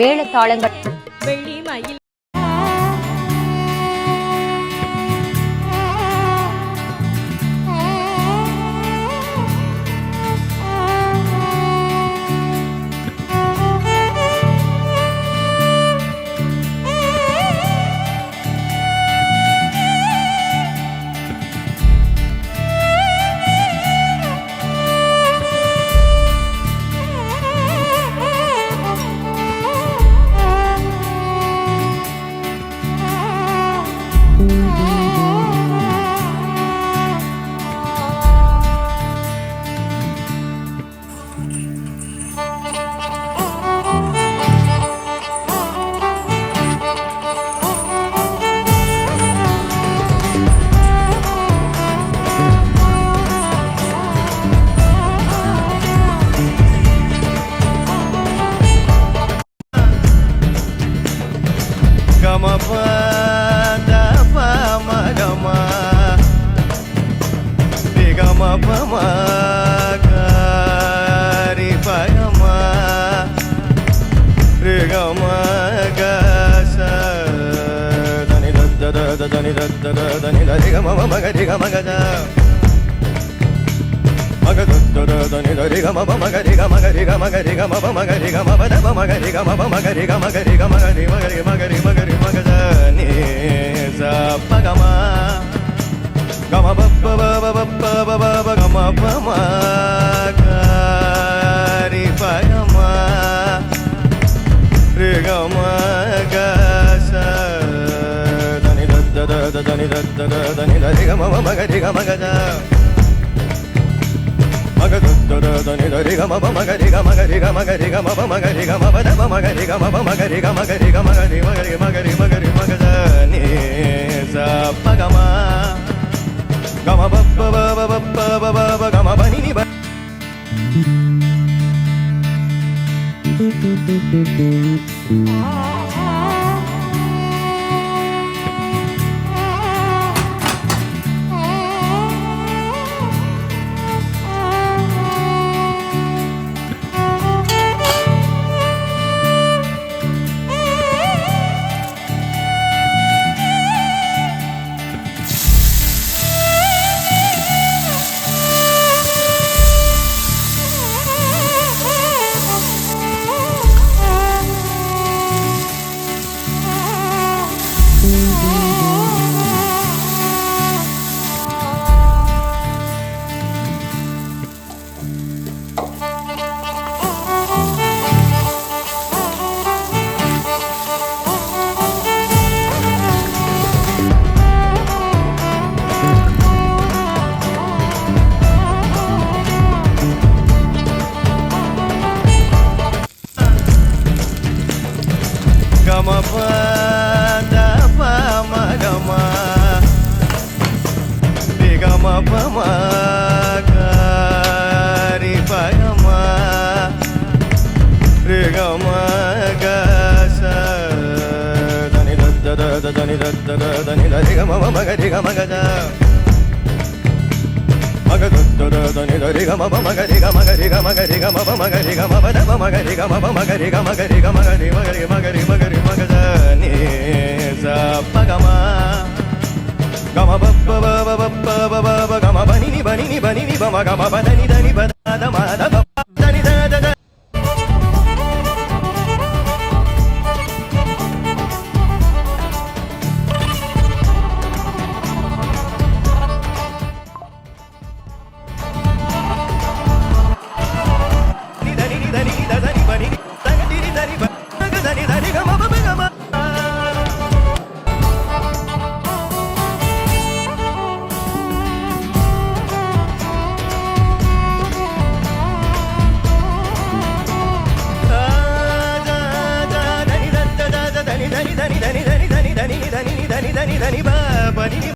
மேளதாளங்கள் పమ గారి పగమ రిగమ గస దని దద్ద దద దని దద్ద దని దరి గమ మగ రి గమ గజ మగ దద్ద దని దరి గమ మగ రి గమ గ రి గమ గ రి గమ మగ రి గమ పద మగ రి గమ మగ రి గమ గ రి గమ గ రి మగ రి మగ రి మగ రి మగ జ ని స పాపమా గారి పగమా రిగమా గస దని దద్ద దని దద్ద దని దని గమ మగ రిగ మగజ మగ దద్ద దని దరి గమ మగ రిగ మగ రిగ మగ రిగ మగ మగ రిగ మగ దమ మగ రిగ మగ మగ రిగ మగ రిగ మగ రి మగ రి మగ రి మగ రి మగ ని స పగమా గమ బప్ప బబ బప్ప బబ బ గమ బని ని బ రి గమ పమ గరి పగమ రి గమ గ స దని దద్ద దద దని దద్ద దద ని దరి గమ మమ గరి గమ గజ మగ దుద్ద దద ని దరి గమ మమ గరి గమ గరి గమ గరి గమ మమ గరి గమ పద మమ గరి గమ మమ గరి గమ గరి గమ గరి మగరి మగరి మగరి మగజ ని స పగమ గమ బప్ప బబ బప్ప బబ బ గమ బ బ బ బ బ బ బ గమ బనిని బనిని బ బమ గమ బ దని దని బని